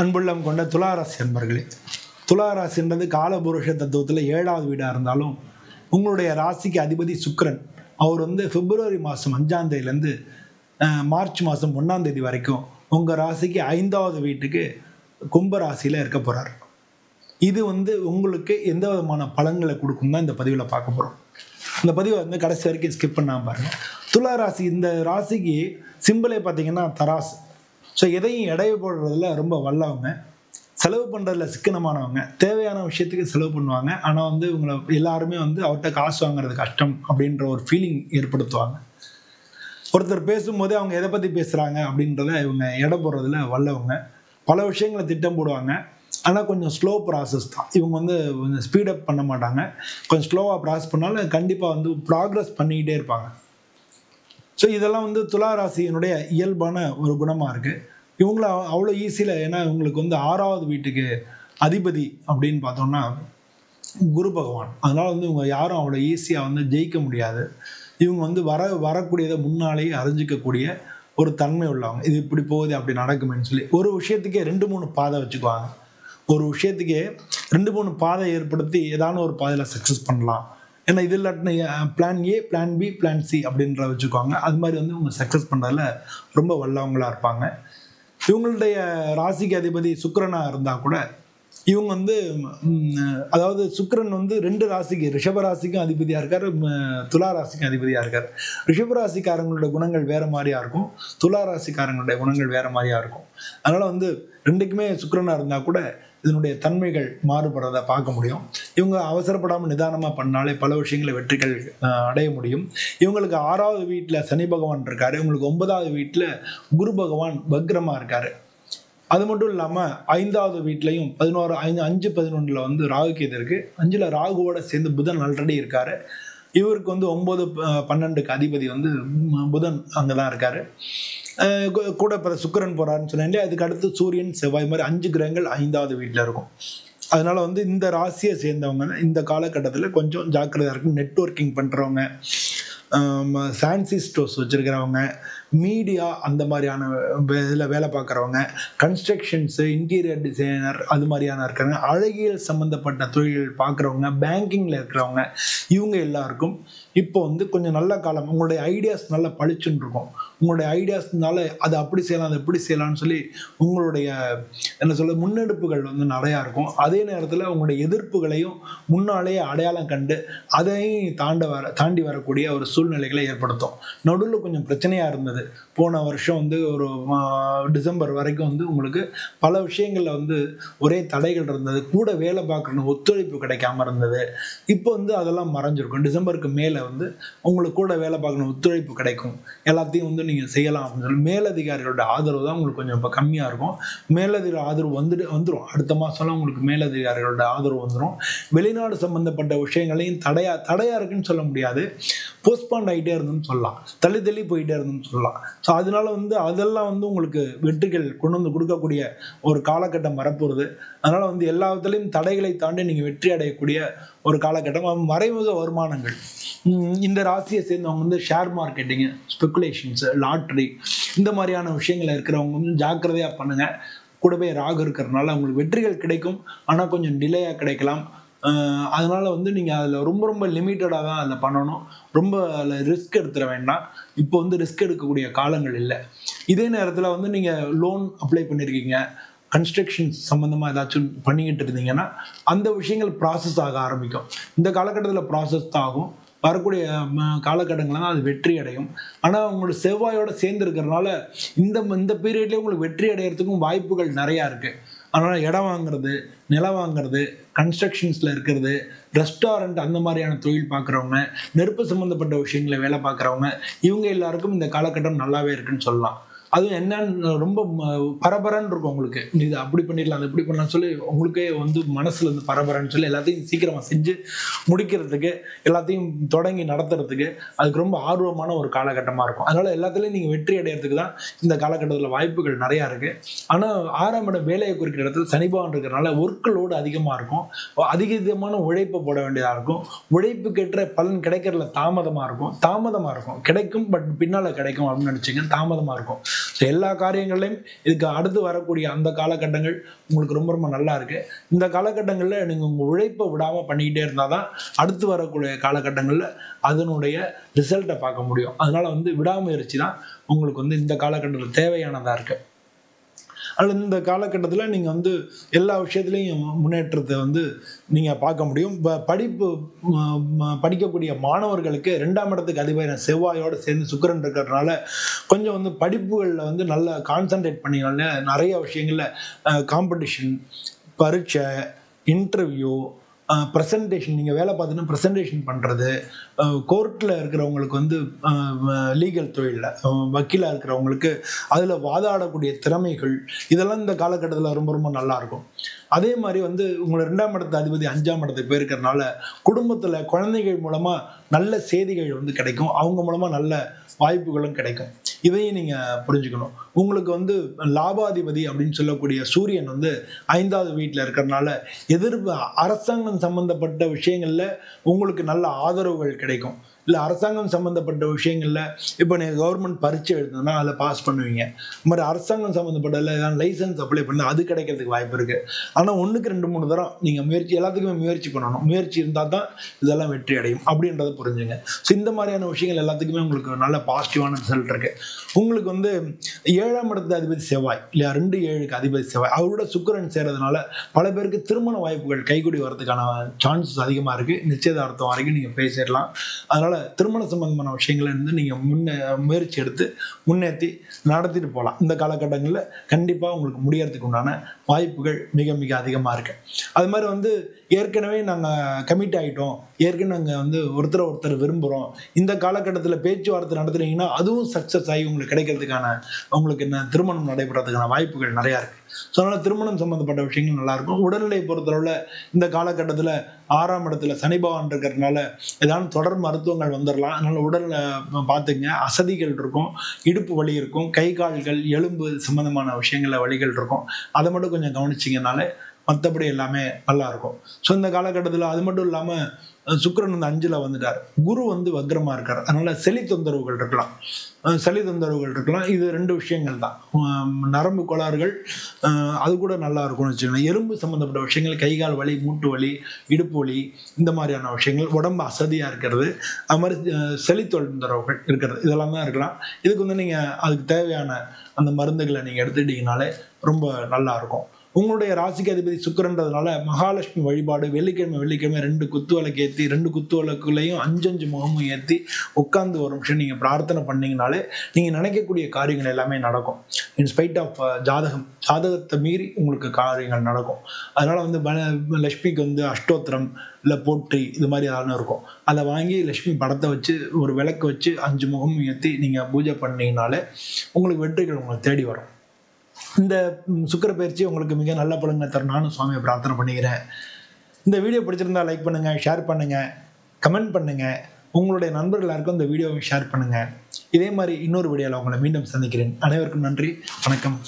அன்புள்ளம் கொண்ட துளாராசி அன்பர்களே துளாராசின்றது காலபுருஷ தத்துவத்தில் ஏழாவது வீடாக இருந்தாலும் உங்களுடைய ராசிக்கு அதிபதி சுக்கரன். அவர் வந்து பிப்ரவரி மாதம் அஞ்சாம் தேதியிலேருந்து மார்ச் மாதம் ஒன்றாம் தேதி வரைக்கும் உங்கள் ராசிக்கு ஐந்தாவது வீட்டுக்கு கும்ப ராசியில் இருக்க போகிறார் இது வந்து உங்களுக்கு எந்த விதமான பலன்களை கொடுக்கும் தான் இந்த பதிவில் பார்க்க போகிறோம் இந்த பதிவை வந்து கடைசி வரைக்கும் ஸ்கிப் பண்ணாமல் பாருங்கள் துலா ராசி இந்த ராசிக்கு சிம்பிளே பார்த்தீங்கன்னா தராசு. ஸோ எதையும் எடை போடுறதுல ரொம்ப வல்லவங்க. செலவு பண்ணுறதுல சிக்கனமானவங்க. தேவையான விஷயத்துக்கு செலவு பண்ணுவாங்க. ஆனால் வந்து இவங்களை எல்லாருமே வந்து அவர்கிட்ட காசு வாங்குறது கஷ்டம் அப்படின்ற ஒரு ஃபீலிங் ஏற்படுத்துவாங்க. ஒருத்தர் பேசும்போதே அவங்க எதை பற்றி பேசுகிறாங்க அப்படின்றத இவங்க எடை போடுறதுல வல்லவங்க. பல விஷயங்களை திட்டம் போடுவாங்க. ஆனால் கொஞ்சம் ஸ்லோ ப்ராசஸ் தான். இவங்க வந்து கொஞ்சம் ஸ்பீடப் பண்ண மாட்டாங்க. கொஞ்சம் ஸ்லோவாக ப்ராசஸ் பண்ணாலும் கண்டிப்பாக வந்து ப்ராக்ரஸ் பண்ணிக்கிட்டே இருப்பாங்க. ஸோ இதெல்லாம் வந்து துலா ராசியினுடைய இயல்பான ஒரு குணமாக இருக்குது இவங்கள அவ்வளோ ஈஸியில் ஏன்னா இவங்களுக்கு வந்து ஆறாவது வீட்டுக்கு அதிபதி அப்படின்னு பார்த்தோம்னா குரு பகவான். அதனால் வந்து இவங்க யாரும் அவ்வளோ ஈஸியாக வந்து ஜெயிக்க முடியாது. இவங்க வந்து வர வரக்கூடியதை முன்னாலேயே அறிஞ்சிக்கக்கூடிய ஒரு தன்மை உள்ளவங்க. இது இப்படி போகுது அப்படி நடக்குமேன்னு சொல்லி. ஒரு விஷயத்துக்கே ரெண்டு மூணு பாதை வச்சுக்குவாங்க. ஒரு விஷயத்துக்கே ரெண்டு மூணு பாதை ஏற்படுத்தி ஏதான ஒரு பாதையில் சக்ஸஸ் பண்ணலாம். ஏன்னா இது இல்லாட்டின plan A plan B plan C அப்படின்ற வச்சுக்கோங்க. அது மாதிரி வந்து இவங்க சக்ஸஸ் பண்ணுறதுல ரொம்ப வல்லவங்களாக இருப்பாங்க. இவங்களுடைய ராசிக்கு அதிபதி சுக்கரனாக இருந்தால் கூட இவங்க வந்து அதாவது சுக்கரன் வந்து ரெண்டு ராசிக்கு ரிஷப ராசிக்கும் அதிபதியாக இருக்கார் துலா ராசிக்கும் அதிபதியாக இருக்கார். ரிஷப ராசிக்காரங்களோட குணங்கள் வேறு மாதிரியாக இருக்கும். துலா ராசிக்காரங்களுடைய குணங்கள் வேறு மாதிரியாக இருக்கும். அதனால் வந்து ரெண்டுக்குமே சுக்கரனாக இருந்தால் கூட இதனுடைய தன்மைகள் மாறுபடுறதை பார்க்க முடியும். இவங்க அவசரப்படாமல் நிதானமாக பண்ணாலே பல விஷயங்களை வெற்றிகள் அடைய முடியும். இவங்களுக்கு ஆறாவது வீட்டில் சனி பகவான் இருக்காரு. இவங்களுக்கு ஒன்பதாவது வீட்டில் குரு பகவான் பக்ரமாக இருக்காரு. அது மட்டும் இல்லாமல் ஐந்தாவது வீட்லையும் பதினோரு ஐந்து அஞ்சு பதினொன்றில் வந்து ராகு கேது இருக்கு. அஞ்சில் ராகுவோட சேர்ந்து புதன் ஆல்ரெடி இருக்காரு. இவருக்கு வந்து ஒன்பது பன்னெண்டுக்கு அதிபதி வந்து புதன் அங்கே தான் இருக்காரு கூட இப்போ சுக்கிரன் போறாருன்னு சொன்னேன் அதுக்கு அடுத்து சூரியன் செவ்வாய் மாதிரி அஞ்சு கிரகங்கள் ஐந்தாவது வீட்டில் இருக்கும். அதனால வந்து இந்த ராசியை சேர்ந்தவங்க இந்த காலகட்டத்தில் கொஞ்சம் ஜாக்கிரதையாக இருக்கும் நெட்வொர்க்கிங் பண்ணுறவங்க ஃபேன்சி ஸ்டோர்ஸ் வச்சுருக்கிறவங்க மீடியா அந்த மாதிரியான இதில் வேலை பார்க்குறவங்க கன்ஸ்ட்ரக்ஷன்ஸு இன்டீரியர் டிசைனர் அது மாதிரியான இருக்கிறவங்க அழகியல் சம்மந்தப்பட்ட தொழில்கள் பார்க்குறவங்க பேங்கிங்கில் இருக்கிறவங்க இவங்க எல்லாருக்கும் இப்போ வந்து கொஞ்சம் நல்ல காலம் உங்களுடைய ஐடியாஸ் நல்லா பளிச்சுன்னு இருக்கும். உங்களுடைய ஐடியாஸ்னால அதை அப்படி செய்யலாம் அதை இப்படி செய்யலாம்னு சொல்லி உங்களுடைய என்ன சொல்ல முன்னெடுப்புகள் வந்து நிறையா இருக்கும். அதே நேரத்தில் உங்களுடைய எதிர்ப்புகளையும் முன்னாலேயே அடையாளம் கண்டு அதையும் தாண்ட வர தாண்டி வரக்கூடிய ஒரு சூழ்நிலைகளை ஏற்படுத்தும். நடுவில் கொஞ்சம் பிரச்சனையாக இருந்தது. போன வருஷம் வந்து ஒரு டிசம்பர் வரைக்கும் வந்து உங்களுக்கு பல விஷயங்களில் வந்து ஒரே தடைகள் இருந்தது. கூட வேலை பார்க்கணும் ஒத்துழைப்பு கிடைக்காம இருந்தது. இப்போ வந்து அதெல்லாம் மறைஞ்சிருக்கும். டிசம்பருக்கு மேலே வந்து உங்களுக்கு கூட வேலை பார்க்கணும் ஒத்துழைப்பு கிடைக்கும். எல்லாத்தையும் வந்து நீங்கள் செய்யலாம் அப்படின்னு சொல்லி மேலதிகாரிகளோட ஆதரவு தான் உங்களுக்கு கொஞ்சம் இப்போ கம்மியாக இருக்கும். மேலதிகாரி ஆதரவு வந்துட்டு வந்துடும் அடுத்த மாதம்லாம் உங்களுக்கு மேலதிகாரிகளோட ஆதரவு வந்துடும் வெளிநாடு சம்மந்தப்பட்ட விஷயங்களையும் தடையா தடையாக இருக்குன்னு சொல்ல முடியாது. போஸ்ட் போஸ்ட்பாண்ட் ஆகிட்டே இருந்ததுன்னு சொல்லலாம். தள்ளி தள்ளி போயிட்டே இருந்ததுன்னு சொல்லலாம். ஸோ அதனால வந்து அதெல்லாம் வந்து உங்களுக்கு வெற்றிகள் கொண்டு வந்து கொடுக்கக்கூடிய ஒரு காலகட்டம் வரப்போகுது. அதனால வந்து எல்லா விதத்துலையும் தடைகளை தாண்டி நீங்கள் வெற்றி அடையக்கூடிய ஒரு காலகட்டம். மறைமுக வருமானங்கள். இந்த ராசியை சேர்ந்தவங்க வந்து ஷேர் மார்க்கெட்டிங்கு ஸ்பெகுலேஷன்ஸ் லாட்ரி இந்த மாதிரியான விஷயங்கள் இருக்கிறவங்க வந்து ஜாக்கிரதையாக பண்ணுங்கள் கூடவே ராகு இருக்கிறதுனால உங்களுக்கு வெற்றிகள் கிடைக்கும். ஆனால் கொஞ்சம் டிலேயாக கிடைக்கலாம். அதனால வந்து நீங்கள் அதில் ரொம்ப ரொம்ப லிமிட்டடாக தான் அதில் பண்ணணும். ரொம்ப அதில் ரிஸ்க் எடுத்துட வேண்டாம். இப்போ வந்து ரிஸ்க் எடுக்கக்கூடிய காலங்கள் இல்லை. இதே நேரத்தில் வந்து நீங்கள் லோன் அப்ளை பண்ணியிருக்கீங்க கன்ஸ்ட்ரக்ஷன் சம்மந்தமாக ஏதாச்சும் பண்ணிக்கிட்டு இருந்தீங்கன்னா அந்த விஷயங்கள் ப்ராசஸ் ஆக ஆரம்பிக்கும். இந்த காலகட்டத்தில் ப்ராசஸ் தான் ஆகும். வரக்கூடிய காலகட்டங்களில் தான் அது வெற்றி அடையும். ஆனால் உங்களோட செவ்வாயோட சேர்ந்து இருக்கிறதுனால இந்த இந்த பீரியட்லேயே உங்களுக்கு வெற்றி அடையிறதுக்கும் வாய்ப்புகள் நிறையா இருக்குது அதனால் இடம் வாங்குறது நிலம் வாங்குறது கன்ஸ்ட்ரக்ஷன்ஸில் இருக்கிறது ரெஸ்டாரண்ட் அந்த மாதிரியான தொழில் பார்க்குறவங்க நெருப்பு சம்மந்தப்பட்ட விஷயங்களை வேலை பார்க்குறவங்க இவங்க எல்லாருக்கும் இந்த காலகட்டம் நல்லாவே இருக்குன்னு சொல்லலாம். அதுவும் என்னன்னு ரொம்ப ம- பரபரன்னு இருக்கும் உங்களுக்கு. நீ இது அப்படி பண்ணிடலாம் அது இப்படி பண்ணலாம் சொல்லி உங்களுக்கே வந்து மனசுல இருந்து பரபரன்னு சொல்லி எல்லாத்தையும் சீக்கிரமா செஞ்சு முடிக்கிறதுக்கு எல்லாத்தையும் தொடங்கி நடத்துறதுக்கு அதுக்கு ரொம்ப ஆர்வமான ஒரு காலகட்டமா இருக்கும். அதனால எல்லாத்துலயும் நீங்க வெற்றி அடையிறதுக்கு தான் இந்த காலகட்டத்தில் வாய்ப்புகள் நிறைய இருக்கு. ஆனா ஆறாம் இடம் வேலையை குறிக்கிற இடத்துல சனிபவன் இருக்கிறனால ஒர்க் லோடு அதிகமா இருக்கும். அதிகமான உழைப்பை போட வேண்டியதா இருக்கும். உழைப்புக்கேற்ற பலன் கிடைக்கிறதுல தாமதமா இருக்கும். தாமதமா இருக்கும். கிடைக்கும் பட் பின்னால கிடைக்கும் அப்படின்னு நினைச்சீங்க தாமதமா இருக்கும். ஸோ எல்லா காரியங்களையும் இதுக்கு அடுத்து வரக்கூடிய அந்த காலகட்டங்கள் உங்களுக்கு ரொம்ப ரொம்ப நல்லா இருக்கு. இந்த காலகட்டங்களில் நீங்கள் உங்கள் உழைப்பை விடாமல் பண்ணிக்கிட்டே இருந்தால் தான் அடுத்து வரக்கூடிய காலகட்டங்களில் அதனுடைய ரிசல்ட்டை பார்க்க முடியும். அதனால வந்து விடாமுயற்சி தான் உங்களுக்கு வந்து இந்த காலகட்டத்தில் தேவையானதாக இருக்குது அதனால் இந்த காலகட்டத்தில் நீங்கள் வந்து எல்லா விஷயத்துலையும் முன்னேற்றத்தை வந்து நீங்கள் பார்க்க முடியும். ப- படிப்பு படிக்கக்கூடிய மாணவர்களுக்கு ரெண்டாம் இடத்துக்கு அதிபர் செவ்வாயோடு சேர்ந்து சுக்கிரன் இருக்கிறதுனால கொஞ்சம் வந்து படிப்புகளில் வந்து நல்லா கான்சென்ட்ரேட் பண்ணினால நிறைய விஷயங்களில் காம்படிஷன் பரீட்சை இன்டர்வியூ ப்ரெசன்டேஷன் நீங்கள் வேலை பார்த்தீங்கன்னா ப்ரெசன்டேஷன் பண்ணுறது கோர்ட்டில் இருக்கிறவங்களுக்கு வந்து லீகல் தொழிலில் வக்கீலாக இருக்கிறவங்களுக்கு அதில் வாதாடக்கூடிய திறமைகள் இதெல்லாம் இந்த காலகட்டத்தில் ரொம்ப ரொம்ப நல்லா இருக்கும் அதே மாதிரி வந்து உங்களை ரெண்டாம் இடத்து அதிபதி அஞ்சாம் இடத்துக்கு போயிருக்கிறனால குடும்பத்தில் குழந்தைகள் மூலமாக நல்ல செய்திகள் வந்து கிடைக்கும். அவங்க மூலமாக நல்ல வாய்ப்புகளும் கிடைக்கும். இதையும் நீங்கள் புரிஞ்சுக்கணும். உங்களுக்கு வந்து லாபாதிபதி அப்படின்னு சொல்லக்கூடிய சூரியன் வந்து ஐந்தாவது வீட்டில் இருக்கிறதுனால எதிர்ப்பு அரசாங்கம் சம்பந்தப்பட்ட விஷயங்களில் உங்களுக்கு நல்ல ஆதரவுகள் கிடைக்கும். இல்லை அரசாங்கம் சம்மந்தப்பட்ட விஷயங்களில் இப்போ நீங்கள் கவர்மெண்ட் பரீட்சை எழுதுனா அதில் பாஸ் பண்ணுவீங்க. இந்த மாதிரி அரசாங்கம் சம்மந்தப்பட்டதில் ஏதாவது லைசன்ஸ் அப்ளை பண்ணால் அது கிடைக்கிறதுக்கு வாய்ப்பு இருக்குது ஆனால் ஒன்றுக்கு ரெண்டு மூணு தரம் நீங்கள் முயற்சி எல்லாத்துக்குமே முயற்சி பண்ணணும். முயற்சி இருந்தால் தான் இதெல்லாம் வெற்றி அடையும் அப்படின்றத புரிஞ்சுங்க. ஸோ இந்த மாதிரியான விஷயங்கள் எல்லாத்துக்குமே உங்களுக்கு நல்ல பாசிட்டிவான ரிசல்ட் இருக்குது உங்களுக்கு வந்து ஏழாம் இடத்து அதிபதி செவ்வாய் இல்லையா? ரெண்டு ஏழுக்கு அதிபதி செவ்வாய். அவரோட சுக்கிரன் சேர்றதுனால பல பேருக்கு திருமண வாய்ப்புகள் கைகூடி வர்றதுக்கான சான்சஸ் அதிகமாக இருக்குது நிச்சயதார்த்தம் வரைக்கும் நீங்கள் பேசிடலாம். அதனால் திருமண சம்பந்தமான விஷயங்களை இருந்து நீங்கள் முன்னே முயற்சி எடுத்து முன்னேற்றி நடத்திட்டு போகலாம் இந்த காலகட்டங்களில் கண்டிப்பாக உங்களுக்கு முடியறதுக்கு உண்டான வாய்ப்புகள் மிக மிக அதிகமாக இருக்கு. அது மாதிரி வந்து ஏற்கனவே நாங்கள் கமிட் ஆகிட்டோம் ஏற்கனவே நாங்கள் வந்து ஒருத்தரை ஒருத்தர் விரும்புகிறோம் இந்த காலகட்டத்தில் பேச்சுவார்த்தை நடத்துனீங்கன்னா அதுவும் சக்ஸஸ் ஆகி உங்களுக்கு கிடைக்கிறதுக்கான உங்களுக்கு என்ன திருமணம் நடைபெறதுக்கான வாய்ப்புகள் நிறையா இருக்குது ஸோ அதனால் திருமணம் சம்மந்தப்பட்ட விஷயங்கள் நல்லாயிருக்கும் உடல்நிலை பொறுத்தளவில் இந்த காலகட்டத்தில் ஆறாம் இடத்துல சனி பகவான் இருக்கிறதுனால ஏதாவது தொடர் மருத்துவங்கள் வந்துடலாம் அதனால் உடலில் பார்த்துங்க அசதிகள் இருக்கும் இடுப்பு வலி இருக்கும் கை கால்கள் எலும்பு சம்மந்தமான விஷயங்களில் வலிகள் இருக்கும். அதை மட்டும் கொஞ்சம் கவனிச்சிங்கனாலே மற்றபடி எல்லாமே நல்லா இருக்கும் ஸோ இந்த காலகட்டத்தில் அது மட்டும் இல்லாமல் சுக்கரன் வந்து அஞ்சில் வந்துட்டார். குரு வந்து வக்ரமாக இருக்கார். அதனால செலி தொந்தரவுகள் இருக்கலாம். அஹ் சளி தொந்தரவுகள் இருக்கலாம். இது ரெண்டு விஷயங்கள் தான். நரம்பு கோளாறுகள் அது கூட நல்லா இருக்கும்னு வச்சுக்கோங்களேன். எறும்பு சம்மந்தப்பட்ட விஷயங்கள் கை கால் வலி மூட்டு வலி இடுப்பு வலி இந்த மாதிரியான விஷயங்கள். உடம்பு அசதியாக இருக்கிறது. அது மாதிரி அஹ் தொந்தரவுகள் இருக்கிறது. இதெல்லாம் தான் இருக்கலாம். இதுக்கு வந்து நீங்கள் அதுக்கு தேவையான அந்த மருந்துகளை நீங்கள் எடுத்துக்கிட்டீங்கனாலே ரொம்ப நல்லா இருக்கும் உங்களுடைய ராசிக்கு அதிபதி சுக்கரன்றதுனால மகாலட்சுமி வழிபாடு வெள்ளிக்கிழமை வெள்ளிக்கிழமை ரெண்டு குத்து விளக்கு ஏற்றி ரெண்டு குத்து விளக்குலையும் அஞ்சஞ்சு முகமும் ஏற்றி உட்காந்து ஒரு நிமிஷம் நீங்கள் பிரார்த்தனை பண்ணீங்கனாலே நீங்கள் நினைக்கக்கூடிய காரியங்கள் எல்லாமே நடக்கும். இன்ஸ்பைட் ஆஃப் uh, ஜாதகம் ஜாதகத்தை மீறி உங்களுக்கு காரியங்கள் நடக்கும். அதனால் வந்து லட்சுமிக்கு வந்து அஷ்டோத்திரம் இல்லை போற்றி இது மாதிரி ஏதாவது இருக்கும். அதை வாங்கி லட்சுமி படத்தை வச்சு ஒரு விளக்கு வச்சு அஞ்சு முகம் ஏற்றி நீங்கள் பூஜை பண்ணீங்கனாலே உங்களுக்கு வெற்றிகள் உங்களை தேடி வரும். இந்த சுக்கர பயிற்சி உங்களுக்கு மிக நல்ல பலன்களை தரும். நானும் சுவாமியை பிரார்த்தனை பண்ணிக்கிறேன். இந்த வீடியோ பிடிச்சிருந்தா லைக் பண்ணுங்கள் ஷேர் பண்ணுங்கள் கமெண்ட் பண்ணுங்கள் உங்களுடைய நண்பர்கள் எல்லாருக்கும் இந்த வீடியோவை ஷேர் பண்ணுங்கள் இதே மாதிரி இன்னொரு வீடியோவில் உங்களை மீண்டும் சந்திக்கிறேன். அனைவருக்கும் நன்றி வணக்கம்.